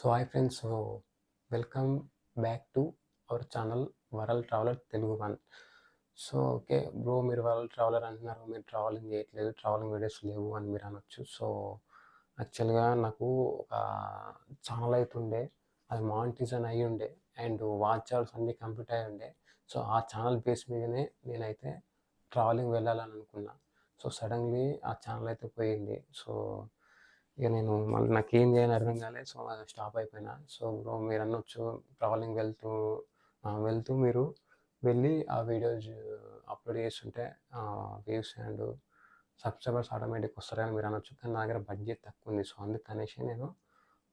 So hi friends so welcome back to our channel world traveller Telugu one so okay bro మీరు world traveller అంటున్నారు. మీరు travelling చేయట్లేదు. Travelling videos లేవు అని మీరు అనొచ్చు. సో యాక్చువల్గా నాకు ఒక ఛానల్ అయితే ఉండే అది మానిటైజన్ అయ్యి ఉండే. అండ్ వాచ్ అవర్స్ అన్నీ కంప్లీట్ అయ్యి ఉండే. సో ఆ ఛానల్ బేస్ మీదనే నేనైతే ట్రావెలింగ్ వెళ్ళాలని అనుకున్నా. సో సడన్లీ ఆ ఛానల్ అయితే పోయింది. సో ఇక నేను మళ్ళీ నాకు ఏం చేయాలని అర్థం కాలేదు సో అది స్టాప్ అయిపోయినా. సో బ్రో మీరు అనొచ్చు ట్రావెలింగ్ వెళ్తూ వెళ్తూ మీరు వెళ్ళి ఆ వీడియోస్ అప్లోడ్ చేస్తుంటే వ్యూస్ అండ్ సబ్స్క్రైబర్స్ ఆటోమేటిక్ వస్తారని మీరు అనొచ్చు. కానీ నా దగ్గర బడ్జెట్ తక్కువ ఉంది. సో అందుకనేసి నేను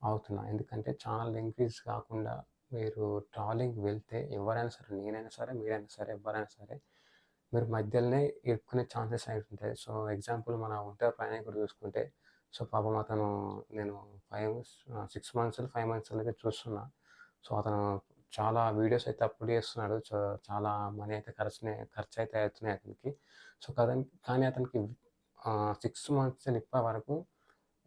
అవుతున్నా. ఎందుకంటే ఛానల్ ఇంక్రీజ్ కాకుండా మీరు ట్రావెలింగ్ వెళ్తే ఎవరైనా సరే నేనైనా సరే మీరైనా సరే ఎవరైనా సరే మీరు మధ్యలోనే ఇరుక్కునే ఛాన్సెస్ అవుతుంటాయి సో ఎగ్జాంపుల్ మన ఒంటరి ప్రయాణికుడు చూసుకుంటే సో పాపం అతను నేను five six months five months అయితే చూస్తున్నా. సో అతను చాలా వీడియోస్ అయితే అప్లోడ్ చేస్తున్నాడు. సో చాలా మనీ అయితే ఖర్చు ఖర్చు అయితే అవుతున్నాయి అతనికి. సో కదని కానీ అతనికి సిక్స్ మంత్స్ ఇప్పటి వరకు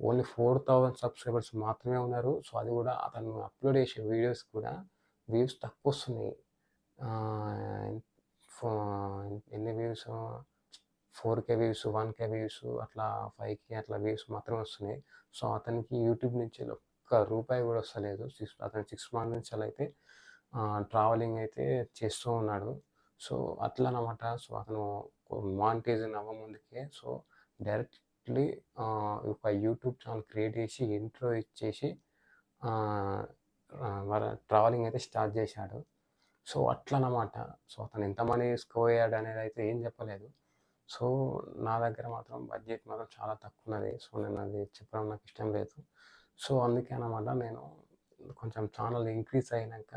ఓన్లీ ఫోర్ థౌజండ్ సబ్స్క్రైబర్స్ మాత్రమే ఉన్నారు. సో అది కూడా అతను అప్లోడ్ చేసే వీడియోస్ కూడా వ్యూస్ తక్కువ వస్తున్నాయి. ఎన్ని views four K views one K views అట్లా ఫైవ్ కే అట్లా వ్యూస్ మాత్రమే వస్తున్నాయి. సో అతనికి యూట్యూబ్ నుంచి ఒక్క రూపాయి కూడా వస్తలేదు. సిక్స్ అతను సిక్స్ మంత్ నుంచి అలా అయితే ట్రావెలింగ్ అయితే చేస్తూ ఉన్నాడు. సో అట్లా అనమాట సో అతను మానిటైజన్ అవ్వముందుకే సో డైరెక్ట్లీ ఒక యూట్యూబ్ ఛానల్ క్రియేట్ చేసి ఇంట్రో ఇచ్చేసి ట్రావెలింగ్ అయితే స్టార్ట్ చేశాడు. సో అట్లా సో అతను ఎంత మనీ తీసుకోయాడు అనేది అయితే ఏం చెప్పలేదు. సో నా దగ్గర మాత్రం బడ్జెట్ మాత్రం చాలా తక్కువ ఉన్నది సో నేను అది చెప్పడం నాకు ఇష్టం లేదు. సో అందుకే అనమాట నేను కొంచెం ఛానల్ ఇంక్రీజ్ అయినాక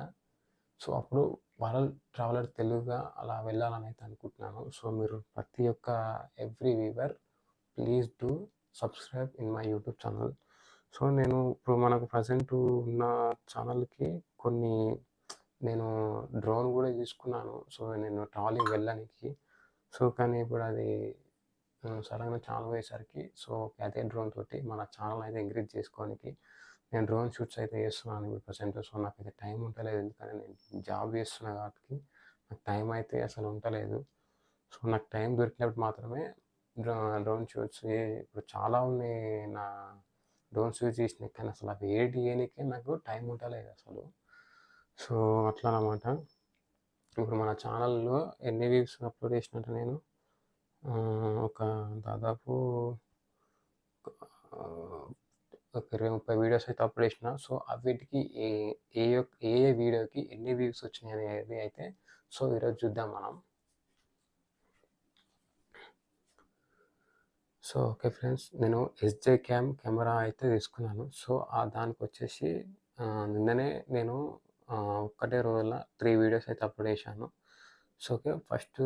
సో అప్పుడు వరల్డ్ ట్రావెలర్ తెలుగుగా అలా వెళ్ళాలని అయితే అనుకుంటున్నాను. సో మీరు ప్రతి ఒక్క every viewer please do subscribe in my YouTube channel. So నేను ఇప్పుడు మనకు ప్రజెంట్ ఉన్న ఛానల్కి కొన్ని నేను డ్రోన్ కూడా తీసుకున్నాను. సో నేను ట్రావెలింగ్ వెళ్ళడానికి సో కానీ ఇప్పుడు అది సడన్గా ఛానల్ పోయేసరికి సో అదే డ్రోన్ తోటి మన ఛానల్ అయితే ఎంకరేజ్ చేసుకోవడానికి నేను డ్రోన్ షూట్స్ అయితే చేస్తున్నాను ఇప్పుడు ప్రజెంట్ సో నాకైతే టైం ఉంటలేదు ఎందుకంటే నేను జాబ్ చేస్తున్నా కాబట్టి నాకు టైం అయితే అసలు ఉండలేదు. సో నాకు టైం దొరికినప్పుడు మాత్రమే డ్రో డ్రోన్ షూట్స్ ఇప్పుడు చాలా ఉన్నాయి నా డ్రోన్ షూట్ చేసినాయి కానీ అసలు అవి ఏడి చేయనికే నాకు టైం ఉంటలేదు అసలు. సో అట్లా అన్నమాట. ఇప్పుడు మన ఛానల్లో ఎన్ని వ్యూస్ అప్లోడ్ చేసినట్టు నేను ఒక దాదాపు ఒక ఇరవై ముప్పై వీడియోస్ అయితే అప్లోడ్ చేసిన. సో అవిటికి ఏ ఏ ఏ వీడియోకి ఎన్ని వ్యూస్ వచ్చినాయి అనేది అయితే సో ఈరోజు చూద్దాం మనం. సో ఓకే ఫ్రెండ్స్ నేను ఎస్జే క్యామ్ కెమెరా అయితే తీసుకున్నాను. సో దానికి వచ్చేసి నిన్ననే నేను ఒక్కటే రోజుల త్రీ వీడియోస్ అయితే అప్లోడ్ చేశాను. So okay first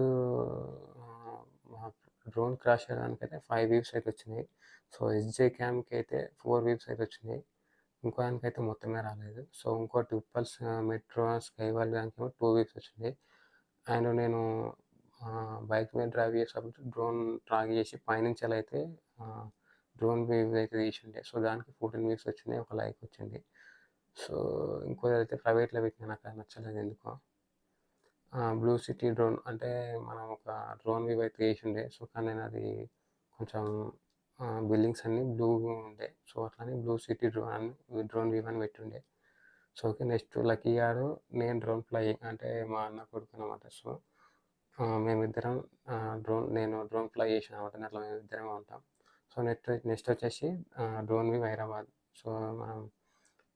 drone crash చేయడానికి అయితే ఫైవ్ వీవ్స్ అయితే వచ్చినాయి. సో ఎస్జే క్యామ్కి అయితే ఫోర్ వీవ్స్ అయితే వచ్చినాయి. ఇంకో దానికి అయితే మొత్తమే రాలేదు. సో ఇంకో ఉప్పల్స్ మెట్రో స్కై వాల్ దానికి ఏమో టూ వీక్స్ వచ్చింది అండ్ నేను బైక్ మీద డ్రైవ్ చేసేటప్పుడు డ్రోన్ ట్రాక్ చేసి పైనుంచి అయితే డ్రోన్ వీవ్ అయితే తీసిండే. సో దానికి ఫోర్టీన్ వీక్స్ వచ్చినాయి ఒక లైక్ వచ్చింది. సో ఇంకోదైతే అయితే ప్రైవేట్లో పెట్టిన నాకు నచ్చలేదు ఎందుకో. బ్లూ సిటీ డ్రోన్ అంటే మనం ఒక డ్రోన్ వ్యూ అయితే వేసిండే సో కానీ నేను అది కొంచెం బిల్డింగ్స్ అన్నీ బ్లూ ఉండే. సో అట్లానే బ్లూ సిటీ డ్రోన్ అని డ్రోన్ వ్యూ అని పెట్టుండే. సో ఓకే నెక్స్ట్ లక్కీ గారు నేను డ్రోన్ ఫ్లై అంటే మా అన్న కొడుకు అనమాట సో మేమిద్దరం డ్రోన్ నేను డ్రోన్ ఫ్లై చేసిన అనమాట అట్లా మేమిద్దరం ఉంటాం. సో నెక్స్ట్ నెక్స్ట్ వచ్చేసి డ్రోన్ వ్యూ హైదరాబాద్. సో మనం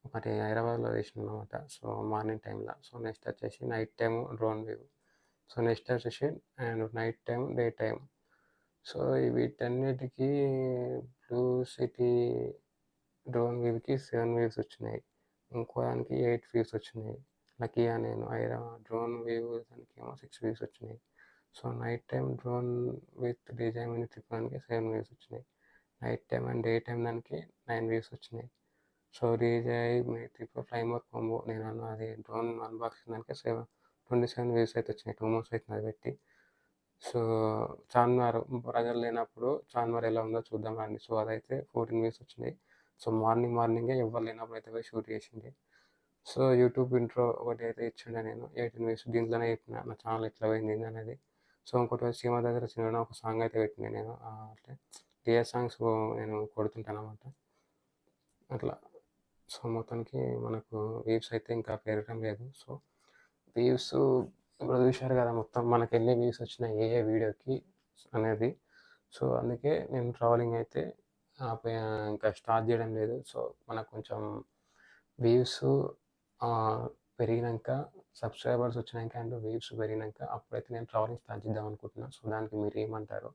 ఒకటి హైదరాబాద్లో వేసినాం అనమాట సో మార్నింగ్ టైంలో. సో నెక్స్ట్ వచ్చేసి night time drone view. So next వచ్చేసి and night time day time. So వీటన్నిటికి వీటన్నిటికీ బ్లూ సిటీ డ్రోన్ వ్యూకి సెవెన్ వ్యూస్ వచ్చినాయి. ఇంకో దానికి ఎయిట్ వ్యూస్ వచ్చినాయి. లక్కీగా నేను హైదరాబాద్ డ్రోన్ వ్యూ దానికి ఏమో సిక్స్ వ్యూస్ వచ్చినాయి. So night time drone with design అని తిప్పడానికి సెవెన్ వ్యూస్ వచ్చినాయి. Night time and day time దానికి నైన్ వ్యూస్ వచ్చినాయి. So DJI fly fly more combo నేను అన్న అది డ్రోన్ అన్బాక్సింగ్ దానికి సెవెన్ ట్వంటీ సెవెన్ వ్యూస్ అయితే వచ్చినాయి. టూ మంత్స్ అవుతుంది అది పెట్టి. సో చార్మినార్ ప్రజలు లేనప్పుడు చార్మినార్ ఎలా ఉందో చూద్దాం రండి. సో అదైతే ఫోర్టీన్ వ్యూస్ వచ్చినాయి. సో మార్నింగ్ మార్నింగే ఎవరు లేనప్పుడు అయితే పోయి షూట్ చేసింది. సో యూట్యూబ్ ఇంట్రో ఒకటి అయితే ఇచ్చిండే నేను. ఎయిటీన్ వ్యూస్ దీంట్లోనే చెప్పిన నా ఛానల్ ఎట్లా పోయింది అనేది. సో ఇంకోటి వచ్చి సీమ దగ్గర చిన్న ఒక సాంగ్ అయితే పెట్టిన నేను. అంటే డిఎస్ సాంగ్స్ నేను కొడుతుంటాను అనమాట అట్లా. సో మొత్తానికి మనకు వీవ్స్ అయితే ఇంకా పెరగడం లేదు. సో వీవ్స్ ఇప్పుడు చూశారు కదా మొత్తం మనకి ఎన్ని వ్యూస్ వచ్చినాయి ఏ ఏ వీడియోకి అనేది. సో అందుకే నేను ట్రావెలింగ్ అయితే ఇంకా స్టార్ట్ చేయడం లేదు. సో మనకు కొంచెం వ్యూస్ పెరిగినాక సబ్స్క్రైబర్స్ వచ్చినాక అండ్ వ్యూస్ పెరిగినాక అప్పుడైతే నేను ట్రావెలింగ్ స్టార్ట్ చేద్దాం అనుకుంటున్నాను సో దానికి మీరు ఏమంటారు?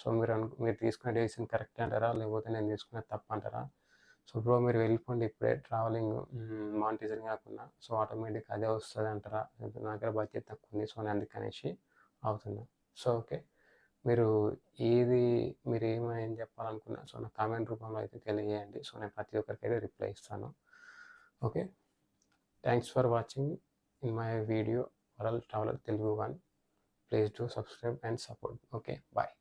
సో మీరు అను మీరు తీసుకునే డెసిషన్ కరెక్ట్ అంటారా? లేకపోతే నేను తీసుకునే తప్పు అంటారా? సో బ్రో మీరు వెళ్ళిపోండి ఇప్పుడే ట్రావెలింగ్ మానిటైజర్ కాకుండా. సో ఆటోమేటిక్ అదే వస్తుంది అంటారా? నా దగ్గర బడ్జెట్ తక్కువ ఉంది సో నేను అందుకనేసి అవుతున్నా సో ఓకే. మీరు ఏది మీరు ఏమైనా చెప్పాలనుకున్నా సో నా కామెంట్ రూపంలో అయితే తెలియజేయండి. సో నేను ప్రతి ఒక్కరికి అయితే రిప్లై ఇస్తాను. Okay. Thanks for watching in my video world traveller Telugu one. Please do subscribe and support. Okay. Bye.